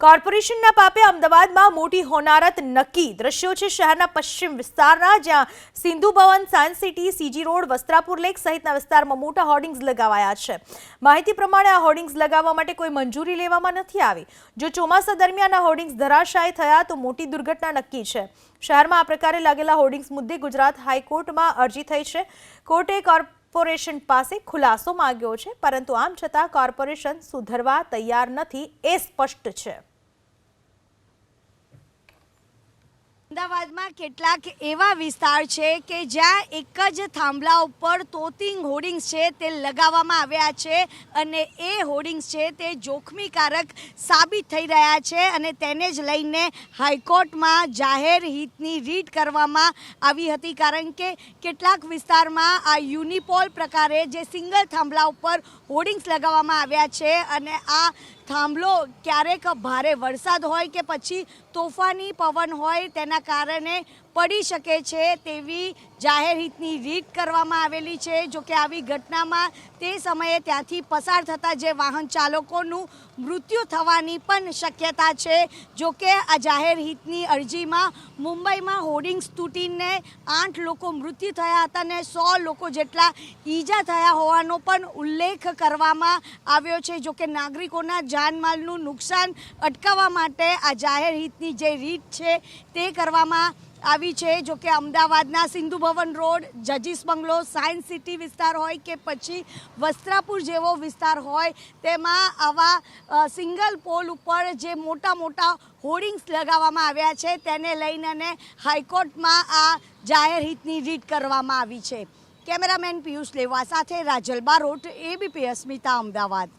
કોર્પોરેશનના પાપે અમદાવાદમાં મોટી હોનારત નક્કી. દ્રશ્યો છે શહેરના પશ્ચિમ વિસ્તારના, જ્યાં Sindhu Bhavan, science city, CG road, Vastrapur lake સહિતના વિસ્તારમાં મોટા હોર્ડિંગ્સ લગાવાયા છે. માહિતી પ્રમાણે આ હોર્ડિંગ્સ લગાવવા માટે કોઈ મંજૂરી લેવામાં નથી આવી. જો ચોમાસા દરમિયાન આ હોર્ડિંગ્સ ધરાશાય થયા, તો મોટી દુર્ઘટના નક્કી છે. શહેરમાં આ પ્રકારે લાગેલા હોર્ડિંગ્સ મુદ્દે ગુજરાત હાઈકોર્ટમાં અરજી થઈ છે. કોર્ટે કોર્પોરેશન પાસે ખુલાસો માંગ્યો છે, પરંતુ આમ છતાં કોર્પોરેશન સુધરવા તૈયાર નથી એ સ્પષ્ટ છે. અમદાવાદમાં કેટલાક એવા વિસ્તાર છે કે જ્યાં એક જ થાંભલા ઉપર તોતિંગ હોર્ડિંગ્સ છે તે લગાવવામાં આવ્યા છે અને એ હોર્ડિંગ્સ છે તે જોખમીકારક સાબિત થઈ રહ્યા છે અને તેને જ લઈને હાઈકોર્ટમાં જાહેર હિતની રીટ કરવામાં આવી હતી. કારણ કે કેટલાક વિસ્તારમાં આ યુનિપોલ પ્રકારે જે સિંગલ થાંભલા ઉપર હોર્ડિંગ્સ લગાવવામાં આવ્યા છે અને આ થાંભલો ક્યારેક ભારે વરસાદ હોય કે પછી તોફાની પવન હોય તેના કારણે પડી શકે છે તેવી જાહેર હિતની રીટ કરવામાં આવેલી છે. જો કે આવી ઘટનામાં તે સમયે ત્યાંથી પસાર થતા જે વાહન ચાલકોનું મૃત્યુ થવાની પણ શક્યતા છે. જો કે આ જાહેર હિતની અરજીમાં મુંબઈમાં હોર્ડિંગ્સ તૂટીને આઠ લોકો મૃત્યુ થયા હતા અને સો લોકો જેટલા ઈજા થયા હોવાનો પણ ઉલ્લેખ કરવામાં આવ્યો છે. જો કે નાગરિકોના જાનમાલનું નુકસાન અટકાવવા માટે આ જાહેર હિતની જે રીત છે તે કરવામાં આવી છે, જો કે અમદાવાદના સિંધુ ભવન રોડ જજીસ બંગલો, સાયન્સ સિટી વિસ્તાર હોય કે પછી વસ્ત્રાપુર જેવો વિસ્તાર હોય, તેમાં આવા સિંગલ પોલ ઉપર જે મોટા મોટા હોર્ડિંગ્સ લગાવવામાં આવ્યા છે, તેને લઈને અને હાઈકોર્ટમાં આ જાહેર હિતની રીટ કરવામાં આવી છે. કેમેરામેન પિયુષ લેવા સાથે રાજલ બારોટ એબીપી અસ્મિતા, અમદાવાદ.